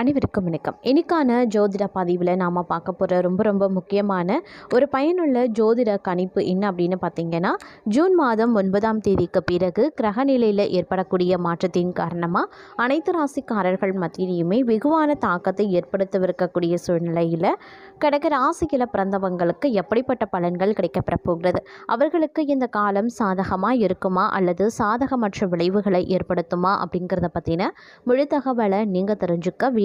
அனைவருக்கும் வணக்கம். இன்னைக்கான ஜோதிட பதிவில் நாம் பார்க்க போகிற ரொம்ப ரொம்ப முக்கியமான ஒரு பயனுள்ள ஜோதிட கணிப்பு என்ன அப்படின்னு பார்த்தீங்கன்னா ஜூன் மாதம் ஒன்பதாம் தேதிக்கு பிறகு கிரகநிலையில் ஏற்படக்கூடிய மாற்றத்தின் காரணமாக அனைத்து ராசிக்காரர்கள் மத்தியிலையுமே வெகுவான தாக்கத்தை ஏற்படுத்தவிருக்கக்கூடிய சூழ்நிலையில் கிடைக்கிற ராசியில் பிறந்தவங்களுக்கு எப்படிப்பட்ட பலன்கள் கிடைக்கப்பெற போகிறது? அவர்களுக்கு இந்த காலம் சாதகமாக இருக்குமா? அல்லது சாதகமற்ற விளைவுகளை ஏற்படுத்துமா? அப்படிங்கிறத பற்றின முழு தகவலை நீங்கள் தெரிஞ்சுக்க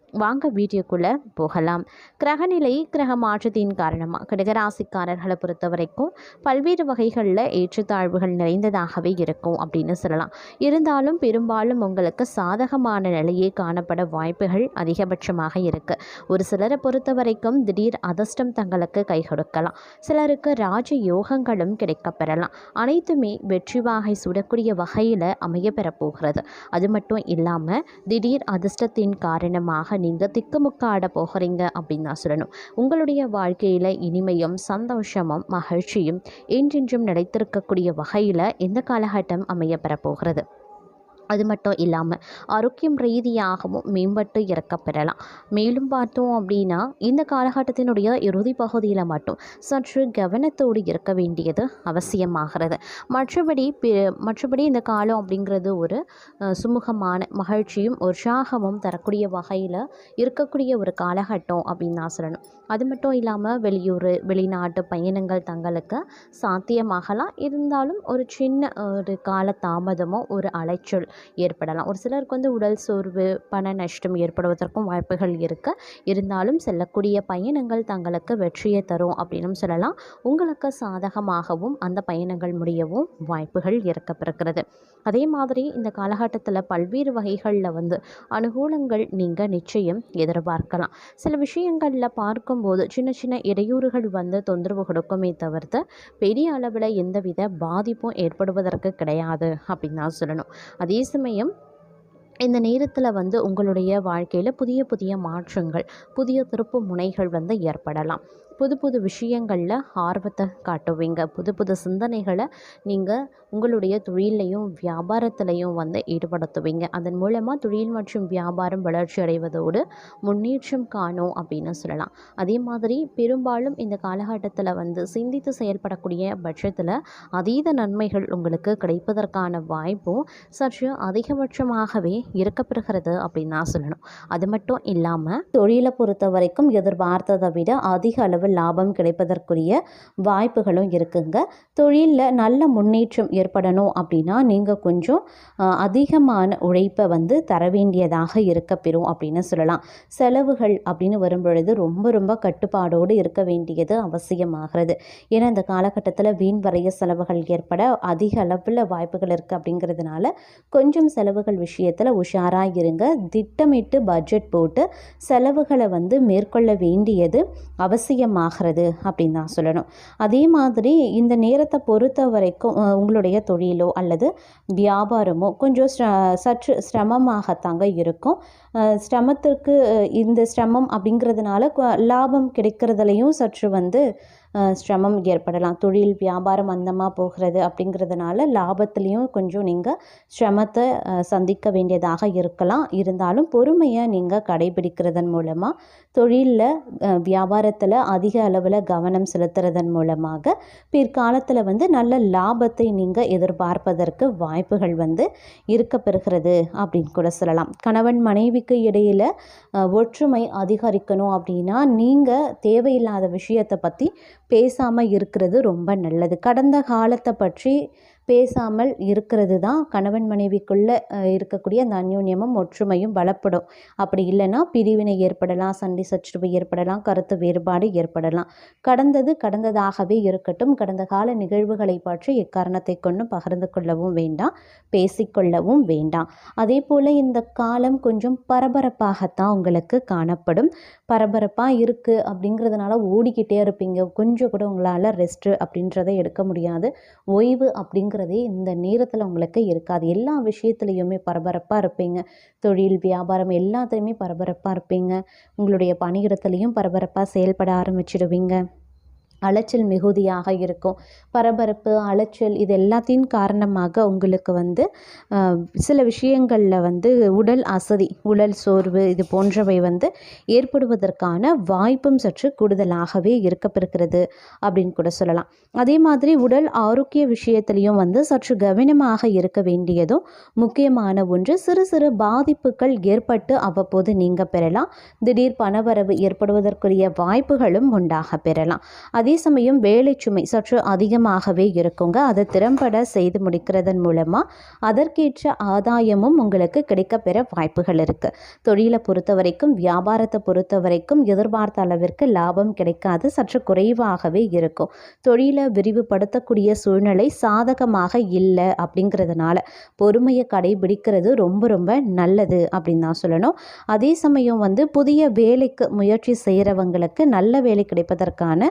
வாங்க வீடியோக்குள்ளே போகலாம். கிரகநிலை கிரக மாற்றத்தின் காரணமாக கடகராசிக்காரர்களை பொறுத்த வரைக்கும் பல்வேறு வகைகளில் ஏற்றத்தாழ்வுகள் நிறைந்ததாகவே இருக்கும் அப்படின்னு சொல்லலாம். இருந்தாலும் பெரும்பாலும் உங்களுக்கு சாதகமான நிலையே காணப்பட வாய்ப்புகள் அதிகபட்சமாக இருக்குது ஒரு சிலரை பொறுத்த வரைக்கும் திடீர் அதிர்ஷ்டம் தங்களுக்கு கை கொடுக்கலாம். சிலருக்கு ராஜ யோகங்களும் கிடைக்கப்பெறலாம். அனைத்துமே வெற்றி வாகை சுடக்கூடிய வகையில் அமைய பெறப்போகிறது அது மட்டும் இல்லாமல் திடீர் அதிர்ஷ்டத்தின் காரணமாக நீங்கள் திக்குமுக்காட போகிறீங்க அப்படின்னு தான் சொல்லணும். உங்களுடைய வாழ்க்கையில் இனிமையும் சந்தோஷமும் மகிழ்ச்சியும் என்றென்றும் நிலைத்திருக்கக்கூடிய வகையில் இந்த காலகட்டம் அமைய பெறப்போகிறது அது மட்டும் இல்லாமல் ஆரோக்கியம் ரீதியாகவும் மேம்பட்டு இறக்கப்பெறலாம் மேலும் பார்த்தோம் அப்படின்னா இந்த காலகட்டத்தினுடைய இறுதி பகுதியில் மட்டும் சற்று கவனத்தோடு இருக்க வேண்டியது அவசியமாகிறது. மற்றபடி மற்றபடி இந்த காலம் அப்படிங்கிறது ஒரு சுமூகமான மகிழ்ச்சியும் உற்சாகமும் தரக்கூடிய வகையில் இருக்கக்கூடிய ஒரு காலகட்டம் அப்படின்னு தான் சொல்லணும். அது மட்டும் இல்லாமல் வெளியூர் வெளிநாட்டு பயணங்கள் தங்களுக்கு சாத்தியமாகலாம். இருந்தாலும் ஒரு சின்ன ஒரு கால தாமதமோ ஒரு அலைச்சல் ஏற்படலாம். ஒரு சிலருக்கு வந்து உடல் சோர்வு பண நஷ்டம் ஏற்படுவதற்கும் வாய்ப்புகள் இருக்குது இருந்தாலும் செல்லக்கூடிய பயணங்கள் தங்களுக்கு வெற்றியை தரும் அப்படின்னும் சொல்லலாம். உங்களுக்கு சாதகமாகவும் அந்த பயணங்கள் முடியவும் வாய்ப்புகள் இருக்கப்பிருக்கிறது அதே மாதிரி இந்த காலகட்டத்தில் பல்வேறு வகைகளில் வந்து அனுகூலங்கள் நீங்கள் நிச்சயம் எதிர்பார்க்கலாம். சில விஷயங்களில் பார்க்கும்போது சின்ன சின்ன இடையூறுகள் வந்து தொந்தரவு கொடுக்குமே தவிர்த்து பெரிய அளவில் எந்தவித பாதிப்பும் ஏற்படுவதற்கு கிடையாது அப்படின்னு தான் சொல்லணும். அதே சமயம் இந்த நேரத்தில் வந்து உங்களுடைய வாழ்க்கையில் புதிய புதிய மாற்றங்கள் புதிய திருப்பு முனைகள் வந்து ஏற்படலாம். புது புது விஷயங்களில் ஆர்வத்தை காட்டுவீங்க. புது புது சிந்தனைகளை நீங்கள் உங்களுடைய தொழிலையும் வியாபாரத்திலையும் வந்து ஈடுபடுத்துவீங்க. அதன் மூலமாக தொழில் மற்றும் வியாபாரம் வளர்ச்சி அடைவதோடு முன்னேற்றம் காணும் அப்படின்னு சொல்லலாம். அதே மாதிரி பெரும்பாலும் இந்த காலகட்டத்தில் வந்து சிந்தித்து செயல்படக்கூடிய பட்சத்தில் அதீத நன்மைகள் உங்களுக்கு கிடைப்பதற்கான வாய்ப்பும் சற்று அதிகபட்சமாகவே இருக்கப்பெறுகிறது அப்படின்னு தான் சொல்லணும். அது மட்டும் இல்லாமல் தொழிலை பொறுத்த வரைக்கும் எதிர்பார்த்ததை விட அதிக அளவில் லாபம் கிடைப்பதற்குரிய வாய்ப்புகளும் இருக்குங்க. தொழிலில் நல்ல முன்னேற்றம் ஏற்படணும் அப்படின்னா நீங்கள் கொஞ்சம் அதிகமான உழைப்பை வந்து தர வேண்டியதாக இருக்கப்பெறும் அப்படின்னு சொல்லலாம். செலவுகள் அப்படின்னு வரும்பொழுது ரொம்ப ரொம்ப கட்டுப்பாடோடு இருக்க வேண்டியது அவசியமாகிறது. ஏன்னா இந்த காலகட்டத்தில் வீண் வரைய செலவுகள் ஏற்பட அதிக அளவில் வாய்ப்புகள் இருக்குது அப்படிங்கிறதுனால கொஞ்சம் செலவுகள் விஷயத்தில் உஷாராக இருங்க. திட்டமிட்டு பட்ஜெட் போட்டு செலவுகளை வந்து மேற்கொள்ள வேண்டியது அவசியமாக ஆகிறது அப்படின்னு தான் சொல்லணும். அதே மாதிரி இந்த நேரத்தை பொறுத்த வரைக்கும் உங்களுடைய தொழிலோ அல்லது வியாபாரமோ கொஞ்சம் சற்று சிரமமாகத்தாங்க இருக்கும். சிரமத்திற்கு இந்த சிரமம் அப்படிங்கிறதுனால லாபம் கிடைக்கிறதுலையும் சற்று வந்து சிரமம் ஏற்படலாம். தொழில் வியாபாரம் மந்தமாக போகிறது அப்படிங்கிறதுனால லாபத்துலேயும் கொஞ்சம் நீங்கள் சிரமத்தை சந்திக்க வேண்டியதாக இருக்கலாம். இருந்தாலும் பொறுமையை நீங்கள் கடைபிடிக்கிறதன் மூலமாக தொழிலில் வியாபாரத்தில் அதிக அளவில் கவனம் செலுத்துறதன் மூலமாக பிற்காலத்தில் வந்து நல்ல லாபத்தை நீங்கள் எதிர்பார்ப்பதற்கு வாய்ப்புகள் வந்து இருக்க பெறுகிறது அப்படின்னு கூட சொல்லலாம். கணவன் மனைவிக்கு இடையில் ஒற்றுமை அதிகரிக்கணும் அப்படின்னா நீங்கள் தேவையில்லாத விஷயத்தை பற்றி பேசாமல் இருக்கிறது ரொம்ப நல்லது. கடந்த காலத்தை பற்றி பேசாமல் இருக்கிறது தான் கணவன் மனைவிக்குள்ளே இருக்கக்கூடிய அந்த அந்யோன்யமும் ஒற்றுமையும் பலப்படும். அப்படி இல்லைன்னா பிரிவினை ஏற்படலாம் சண்டை சச்சரவு ஏற்படலாம் கருத்து வேறுபாடு ஏற்படலாம். கடந்தது கடந்ததாகவே இருக்கட்டும் கடந்த கால நிகழ்வுகளை பற்றி எக்காரணத்தை கொண்டும் பகிர்ந்து கொள்ளவும் வேண்டாம் பேசிக்கொள்ளவும் வேண்டாம். அதே போல் இந்த காலம் கொஞ்சம் பரபரப்பாகத்தான் உங்களுக்கு காணப்படும். பரபரப்பாக இருக்குது அப்படிங்கிறதுனால ஓடிக்கிட்டே இருப்பீங்க. கொஞ்சம் கூட உங்களால் ரெஸ்ட்டு அப்படின்றத எடுக்க முடியாது. ஓய்வு அப்படிங்கிற அப்படிங்கிறதே இந்த நேரத்தில் உங்களுக்கு இருக்காது. எல்லா விஷயத்துலையுமே பரபரப்பாக இருப்பீங்க. தொழில் வியாபாரம் எல்லாத்துலேயுமே பரபரப்பாக இருப்பீங்க. உங்களுடைய பணியிடத்துலையும் பரபரப்பாக செயல்பட ஆரம்பிச்சிடுவீங்க. அலைச்சல் மிகுதியாக இருக்கும். பரபரப்பு அலைச்சல் இது எல்லாத்தின் காரணமாக உங்களுக்கு வந்து சில விஷயங்களில் வந்து உடல் அசதி உடல் சோர்வு இது போன்றவை வந்து ஏற்படுவதற்கான வாய்ப்பும் சற்று கூடுதலாகவே இருக்கப்பிருக்கிறது அப்படின்னு கூட சொல்லலாம். அதே மாதிரி உடல் ஆரோக்கிய விஷயத்திலையும் வந்து சற்று கவனமாக இருக்க வேண்டியதும் முக்கியமான ஒன்று. சிறு சிறு பாதிப்புகள் ஏற்பட்டு அவ்வப்போது நீங்கள் பெறலாம். திடீர் பணவரவு ஏற்படுவதற்குரிய வாய்ப்புகளும் உண்டாக பெறலாம். அதே அதே சமயம் வேலை சுமை சற்று அதிகமாகவே இருக்குங்க. அதை திறம்பட செய்து முடிக்கிறதன் மூலமாக அதற்கேற்ற ஆதாயமும் உங்களுக்கு கிடைக்கப்பெற வாய்ப்புகள் இருக்குது தொழிலை பொறுத்த வரைக்கும் வியாபாரத்தை பொறுத்த வரைக்கும் எதிர்பார்த்த அளவிற்கு லாபம் கிடைக்காது சற்று குறைவாகவே இருக்கும். தொழிலை விரிவுபடுத்தக்கூடிய சூழ்நிலை சாதகமாக இல்லை அப்படிங்கிறதுனால பொறுமையை கடைபிடிக்கிறது ரொம்ப ரொம்ப நல்லது அப்படின்னு தான் சொல்லணும். அதே சமயம் வந்து புதிய வேலைக்கு முயற்சி செய்கிறவங்களுக்கு நல்ல வேலை கிடைப்பதற்கான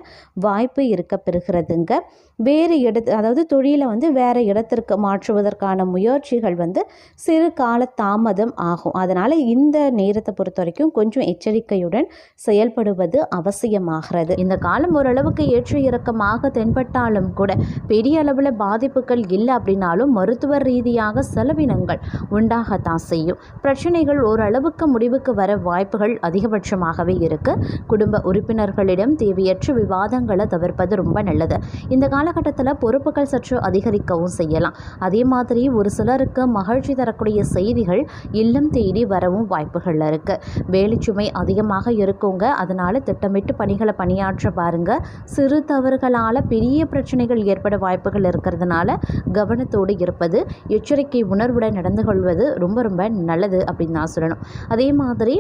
வாய்ப்பு இருக்க பெறுகிறதுங்க வேறு இடத்து அதாவது தொழிலை வந்து வேறு இடத்திற்கு மாற்றுவதற்கான முயற்சிகள் வந்து சிறு கால தாமதம் ஆகும். அதனால் இந்த நேரத்தை பொறுத்த வரைக்கும் கொஞ்சம் எச்சரிக்கையுடன் செயல்படுவது அவசியமாகிறது. இந்த காலம் ஓரளவுக்கு ஏற்ற இறக்கமாக தென்பட்டாலும் கூட பெரிய அளவில் பாதிப்புகள் இல்லை அப்படின்னாலும் மருத்துவ ரீதியாக செலவினங்கள் உண்டாகத்தான் செய்யும். பிரச்சனைகள் ஓரளவுக்கு முடிவுக்கு வர வாய்ப்புகள் அதிகபட்சமாகவே இருக்கு. குடும்ப உறுப்பினர்களிடம் தேவையற்ற விவாதங்களை தவிர்ப்பது ரொம்ப நல்லது. இந்த காலகட்டத்தில் பொறுப்புகள் சற்று அதிகரிக்கவும் செய்யலாம். அதே மாதிரி ஒரு சிலருக்கு மகிழ்ச்சி தரக்கூடிய செய்திகள் இல்லம் தேடி வரவும் வாய்ப்புகள் இருக்குது வேலைச்சுமை அதிகமாக இருக்குங்க. அதனால் திட்டமிட்டு பணிகளை பணியாற்ற பாருங்க. சிறு தவறுகளால் பெரிய பிரச்சனைகள் ஏற்பட வாய்ப்புகள் இருக்கிறதுனால கவனத்தோடு இருப்பது எச்சரிக்கை உணர்வுடன் நடந்து கொள்வது ரொம்ப ரொம்ப நல்லது அப்படின்னு நான் சொல்லணும். அதே மாதிரி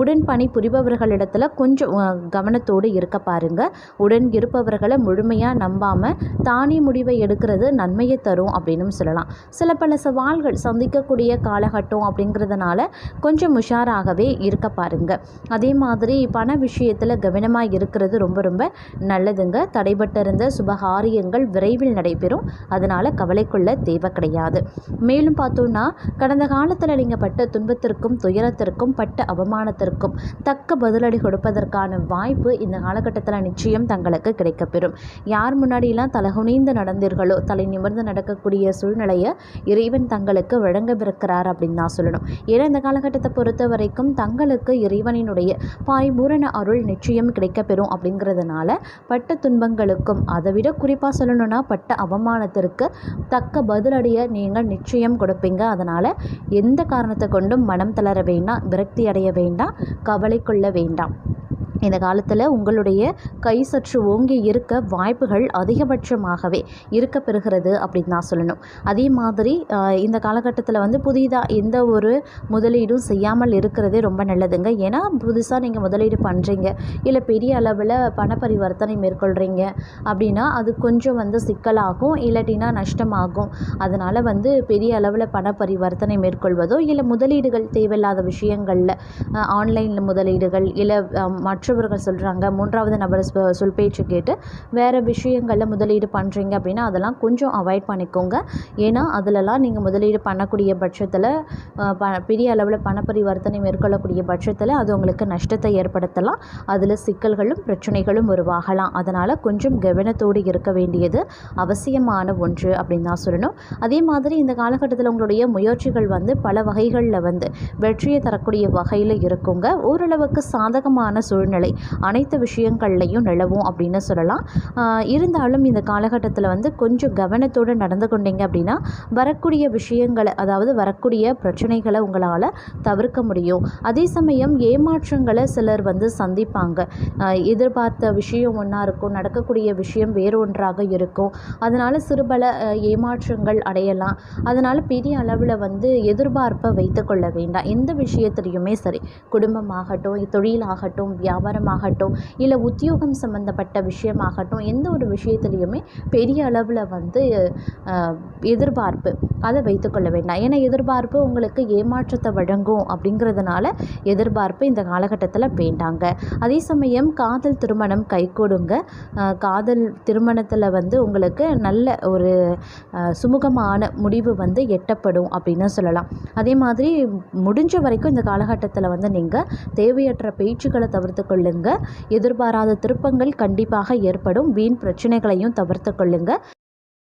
உடன் பணி புரிபவர்களிடத்தில் கொஞ்சம் கவனத்தோடு இருக்க பாருங்க. உடன் இருப்பவர்களை முழுமையாக நம்பாமல் தானே முடிவை எடுக்கிறது நன்மையை தரும் அப்படின்னு சொல்லலாம். சில பல சவால்கள் சந்திக்கக்கூடிய காலகட்டம் அப்படிங்கிறதுனால கொஞ்சம் உஷாராகவே இருக்க பாருங்க. அதே மாதிரி பண விஷயத்தில் கவனமாக இருக்கிறது ரொம்ப ரொம்ப நல்லதுங்க. தடைபட்டிருந்த சுபகாரியங்கள் விரைவில் நடைபெறும். அதனால் கவலைக்குள்ள தேவை கிடையாது. மேலும் பார்த்தோன்னா கடந்த காலத்தில் நீங்கள் பட்ட துன்பத்திற்கும் துயரத்திற்கும் பட்ட அவமானத்திற்கும் தக்க பதிலடி கொடுப்பதற்கான வாய்ப்பு இந்த காலகட்டத்தில் நிச்சயம் தங்களுக்கு கிடைக்கப்பெறும். யார் முன்னாடியெல்லாம் தலகுனிந்து நடந்தீர்களோ தலை நிமிர்ந்து நடக்கக்கூடிய சூழ்நிலையை இறைவன் தங்களுக்கு வழங்கவிருக்கிறார் அப்படின்னு தான் சொல்லணும். ஏன்னா இந்த காலகட்டத்தை பொறுத்த வரைக்கும் தங்களுக்கு இறைவனினுடைய பாய்பூரண அருள் நிச்சயம் கிடைக்கப்பெறும் அப்படிங்கிறதுனால பட்ட துன்பங்களுக்கும் அதை விட குறிப்பாக சொல்லணும்னா பட்ட அவமானத்திற்கு தக்க பதிலடைய நீங்கள் நிச்சயம் கொடுப்பீங்க. அதனால் எந்த காரணத்தை கொண்டும் மனம் தளர வேண்டாம் விரக்தி அடைய வேண்டாம் கவலை கொள்ள வேண்டாம். இந்த காலத்தில் உங்களுடைய கை சற்று ஓங்கி இருக்க வாய்ப்புகள் அதிகபட்சமாகவே இருக்க பெறுகிறது அப்படின்னு தான் சொல்லணும். அதே மாதிரி இந்த காலகட்டத்தில் வந்து புதிதாக எந்த ஒரு முதலீடும் செய்யாமல் இருக்கிறதே ரொம்ப நல்லதுங்க. ஏன்னா புதுசாக நீங்கள் முதலீடு பண்ணுறீங்க இல்லை பெரிய அளவில் பண பரிவர்த்தனை மேற்கொள்கிறீங்க அப்படின்னா அது கொஞ்சம் வந்து சிக்கலாகும். இல்லாட்டினா நஷ்டமாகும். அதனால் வந்து பெரிய அளவில் பண பரிவர்த்தனை மேற்கொள்வதோ இல்லை முதலீடுகள் தேவையில்லாத விஷயங்களில் ஆன்லைனில் முதலீடுகள் இல்லை மற்ற மற்றவர்கள் சொல்கிறாங்க மூன்றாவது நபர் சொல் பேச்சு கேட்டு வேறு விஷயங்களில் முதலீடு பண்ணுறீங்க அப்படின்னா அதெல்லாம் கொஞ்சம் அவாய்ட் பண்ணிக்கோங்க. ஏன்னா அதிலலாம் நீங்கள் முதலீடு பண்ணக்கூடிய பட்சத்தில் ப பெரிய அளவில் பணப்பரிவர்த்தனை மேற்கொள்ளக்கூடிய பட்சத்தில் அது உங்களுக்கு நஷ்டத்தை ஏற்படுத்தலாம். அதில் சிக்கல்களும் பிரச்சனைகளும் உருவாகலாம். அதனால் கொஞ்சம் கவனத்தோடு இருக்க வேண்டியது அவசியமான ஒன்று அப்படின்னு தான் சொல்லணும். அதே மாதிரி இந்த காலகட்டத்தில் உங்களுடைய முயற்சிகள் வந்து பல வகைகளில் வந்து வெற்றியை தரக்கூடிய வகையில் இருக்குங்க. ஓரளவுக்கு சாதகமான சூழ்நிலை அனைத்து விஷயங்கள்லையும் நிலவும் அப்படின்னு சொல்லலாம். இருந்தாலும் இந்த காலகட்டத்தில் வந்து கொஞ்சம் கவனத்தோடு நடந்து கொண்டீங்க அப்படின்னா வரக்கூடிய விஷயங்களை அதாவது வரக்கூடிய பிரச்சனைகளை உங்களால் தவிர்க்க முடியும். அதே சமயம் ஏமாற்றங்களை சிலர் வந்து சந்திப்பாங்க. எதிர்பார்த்த விஷயம் ஒன்றா இருக்கும் நடக்கக்கூடிய விஷயம் வேறு ஒன்றாக இருக்கும். அதனால் சிறுபல ஏமாற்றங்கள் அடையலாம். அதனால் பெரிய அளவில் வந்து எதிர்பார்ப்பை வைத்துக்கொள்ள வேண்டாம். எந்த விஷயத்துலையுமே சரி குடும்பமாகட்டும் தொழிலாகட்டும் வியாபாரம் வியாபாரமாகட்டும் இல்லை உத்தியோகம் சம்மந்தப்பட்ட விஷயமாகட்டும் எந்த ஒரு விஷயத்துலையுமே பெரிய அளவில் வந்து எதிர்பார்ப்பு அதை வைத்துக்கொள்ள வேண்டாம். ஏன்னா எதிர்பார்ப்பு உங்களுக்கு ஏமாற்றத்தை வழங்கும் அப்படிங்கிறதுனால எதிர்பார்ப்பு இந்த காலகட்டத்தில் வேண்டாங்க. அதே சமயம் காதல் திருமணம் கைகூடுங்க. காதல் திருமணத்தில் வந்து உங்களுக்கு நல்ல ஒரு சுமூகமான முடிவு வந்து எட்டப்படும் அப்படின்னு சொல்லலாம். அதே மாதிரி முடிஞ்ச வரைக்கும் இந்த காலகட்டத்தில் வந்து நீங்கள் தேவையற்ற பேச்சுக்களை தவிர்த்து கொள்ளுங்க. எதிர்பாராத திருப்பங்கள் கண்டிப்பாக ஏற்படும். வீண் பிரச்சனைகளையும் தவிர்த்து கொள்ளுங்க.